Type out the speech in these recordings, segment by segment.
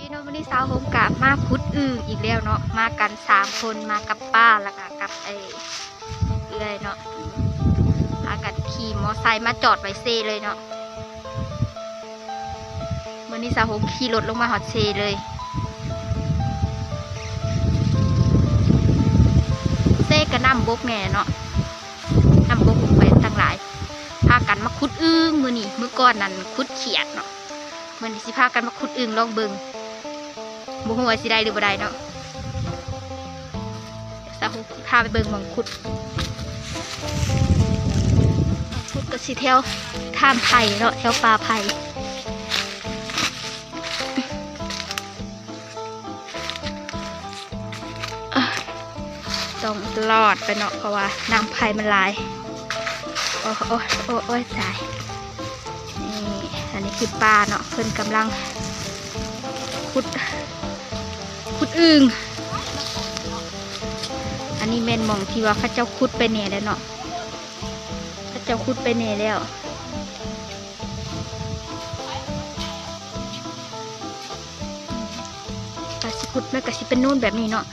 ดีเนาะวันนี้สาวโฮมกะมาคุดอึ่งอีกแล้วเนาะมากันสามคนมากับป้าแล้วก็กับไอ้เอื้อยเนาะพากันขี่มอไซค์มาจอดไว้เซเลยเนาะวันนี้สาวโฮมขี่รถลงมาหอดเซเลยเซก็น้ำบกแง่เนาะน้ำบกไปตั้งหลายพากันมาคุดอึ่งมือนี่มือก่อนนั่นคุดเขียดเนาะมือนสิพากันมาขุดอึงลองเบิง บุหัวสิได้หรือบ่ได้เนาะสาหุพาไปเบิงมองขุดขุดก็สิแถวข้ามไผ่เนาะแถวป่าไผ่ต้องรอดไปเนาะเพราะว่าน้ำไผ่มันลาย โอ้โอ้โอ้โอ้ยตายนี่อันนี้คือปลาเนาะเพิ่นกำลังขุด อึ่งอันนี้แม่นมองที่ว่าข้าเจ้าขุดไปเน่แล้วเนาะข้าเจ้าขุดไปเน่แล้วปลาสิขุดมันก็สิเป็นนู่นแบบนี้เนาะ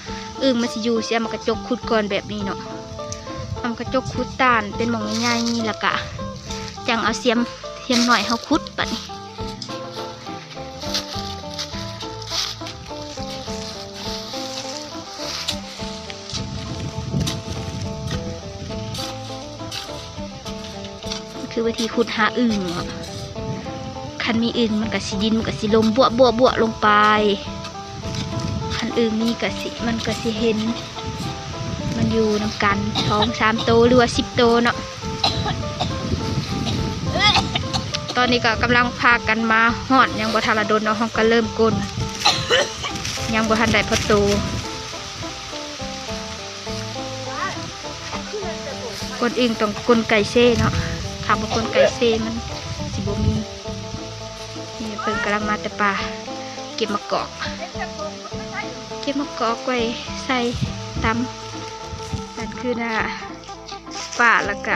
อึ่งมันสิอยู่เสียมันกระจกขุดก่อนแบบนี้เนาะทำกระจกขุดตานเป็นมองง่ายๆแล้วก็จังเอาเสียมเทียมหน่อยเขาคุดปะนี่ คือวิธีขุดหาอึ่งอะคันมีอึ่งมันก็สิดินมันก็สิลมบวบบวบบวลงไปคันอึ่งนี่ก็สิมันก็สิเห็น มันอยู่นำกันสองสามโตหรือว่าสิบโตเนาะตอนนี้ก็กำลังพากันมาหอดยังบ่ทันละโดนเนาะห้องก็เริ่มกลนยังบ่ทันได้ประตูกลอื่นต้องกลไก่เซ่เนาะ ถามว่ากลไก่เซ่มันสิบมีนี่เพิ่นกำลังมาแต่ป่าเก็บมะกอกเก็บมะกอกไว้ใส่ตำนั่นคือน้าป่าแล้วก็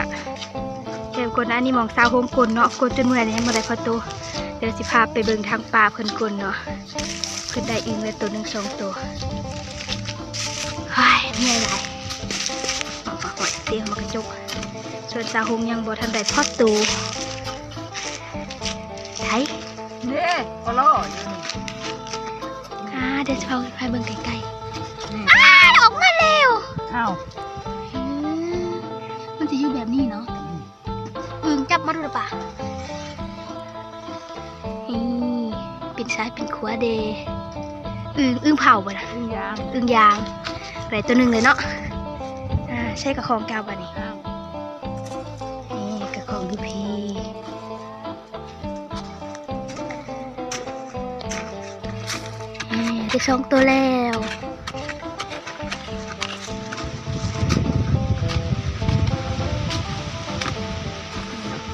เดี๋ยวกนอันนี้มองสาวโฮมกลเนาะกลจนเมื่อยเลยยังบ่ได้พอตัวเดี๋ยวสิพาไปเบิ่งทางป่าเพิ่นกลเนาะเพิ่นได้อิงเลยตัวหนึ่งสองตัวเฮ้ยเหนื่อยหลายหอหอยเตียงมากระจก ส่วนสาวโฮมยังบ่ทันได้พอตัวไทยนี่ก็ล่ออยู่นี่อ่าเดี๋ยวจะพาไปเบิ่งไกลนี่ๆอ้าออกมาแล้วอ้าวอืมมันจะอยู่แบบนี้เนาะอึงจับมาดูหรือเปล่านี่ปิดซ้ายปิดขวาเดอึงอึงเผาบ่นะอึ้งยางอึงยางอะไรตัวหนึ่งเลยเนาะอ่าใช่กระคองกาวบ่ะนี่อ้าวนี่ นี่ได้สองตัวแล้ว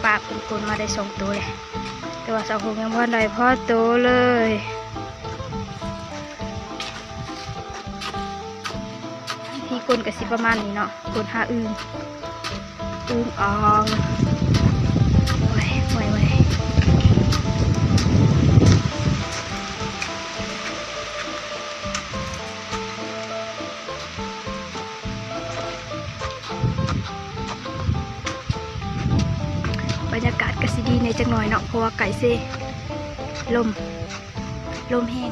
ปาเป็นคนมาได้สองตัวเลยแต่ว่าสาวคงยังพ่อได้พ่อโตวเลยที่กลนกับสิประมาณนี้เนาะกลนหาอึงอึงออง ไก่เซลม ลมแห้ง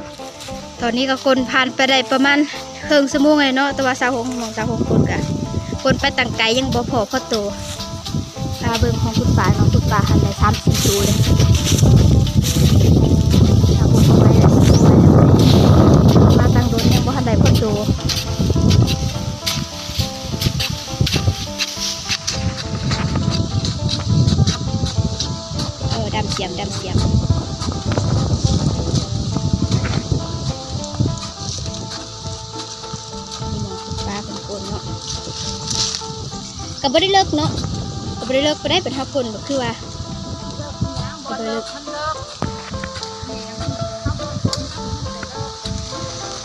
ตอนนี้ก็คนผ่านไปได้ประมาณครึ่งสมุงเลยเนาะแต่ว่าสาวหงมองสาวหงคนกะคนไปต่างไกลยังบ่พอพ่อโตตาเบิ่งของคุณป่าน้องคุณป่าหันได้สามสี่ตัวเลย ก็บ่ได้เลิกเนาะก็บ่ได้เลิกบ่ได้เป็นทับคนคือว่าบ่เลิกมันเลิก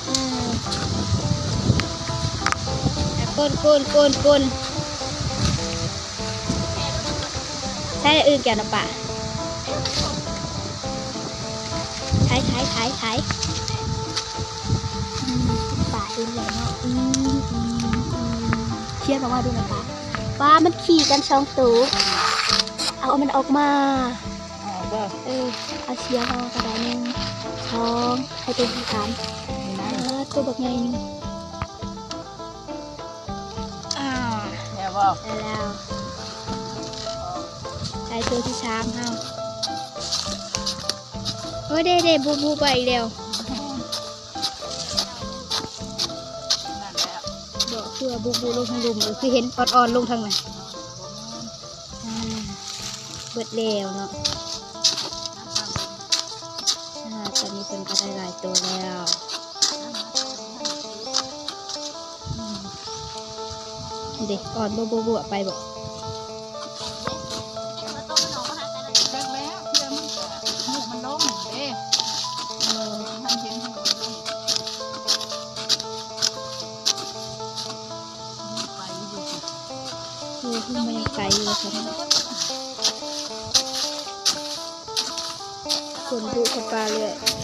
อ่าอะโกนโกนโกนโกนใช่อื่นแกนะป่ะใช้ใช้ใช้ใช้เป็นแล้วเนาะอืมอืมอืมเชียร์ออกมาดูหน่อยปะ ป้ามันขี่กันช่องตูเอามันออกมาอ๋อบ่เออเอาเชียร์เอากระดาษหนึ่งสองให้ตัวที่สามนี่นะเออตัวบักใหญ่หนึ่งอ่าแม่บ่ได้แล้วได้ตัวที่สามเอาโอ้ยเด้เด้บูบูไปอีกแล้ว อบูบูลงทางลุมคือเห็นอ่อนๆลงทางไหนเบิดแล้วเนาะอ่าตอนนี้เป็นก็ได้หลายตัวแล้วเด็กอ่อนบูบูบูไปบอก อยู่เลยครับส่วนบุคนปลาเลย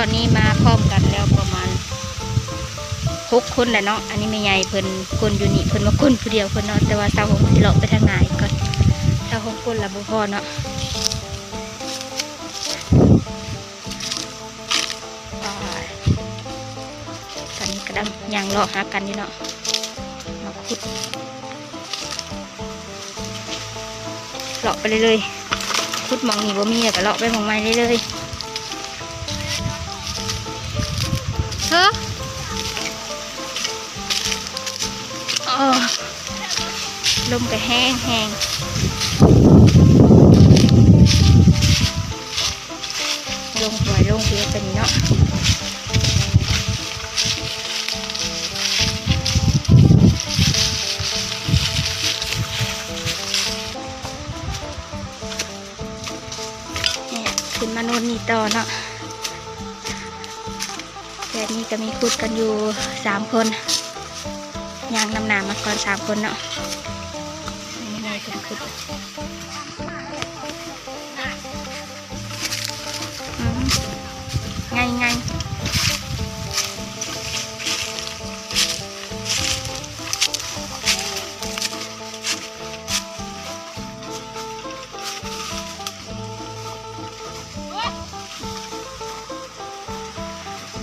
อนนี้มาพร้อมกันแล้วประมาณหกคนแหละเนาะอันนี้ไม่ใหญ่เพิ่นคนอยู่นี่เพิ่นมาคนผู้เดียวเพิ่นเนาะแต่ว่าสาวหงสิเลาะไปทางไหนก่อนสาวหงคนละบุพอเนาะตอนนี้กระดังยางเลาะหากันอยู่เนาะมาขุดเลาะไปเรื่อยๆขุดมองนี่บ่มีแล้วก็เลาะไปมองใหม่เรื่อยๆ เฮ้ออ๋อลมก็แห้งแห้งลง แค่นี้ก็มีคุดกันอยู่สามคนยางนำหนามาก่อนสามคนเนาะ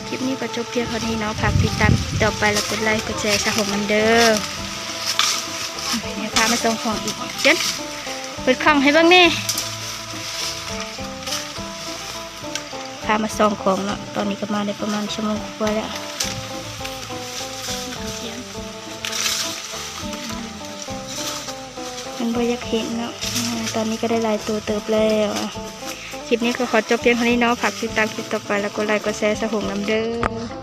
คลิปนี้ก็จบเพียงเท่านี้เนาะฝากติดตามต่อไปแล้วกดไลค์กดแชร์สะหมน้ำเด้อเดี๋ยพามาส่งของอีกเจ็ดเปิดของให้บ้างแน่พามาส่งของเนาะตอนนี้ก็มาได้ประมาณชั่วโมงกว่าแล้วมันบ่อยากเห็นเนาะตอนนี้ก็ได้ลายตัวเติบแล้ว คลิปนี้ก็ขอจบเพียงเท่านี้เนาะฝากติดตามคลิปต่อไปแล้วกดไลค์กดแชร์สะหงน้ำเด้อ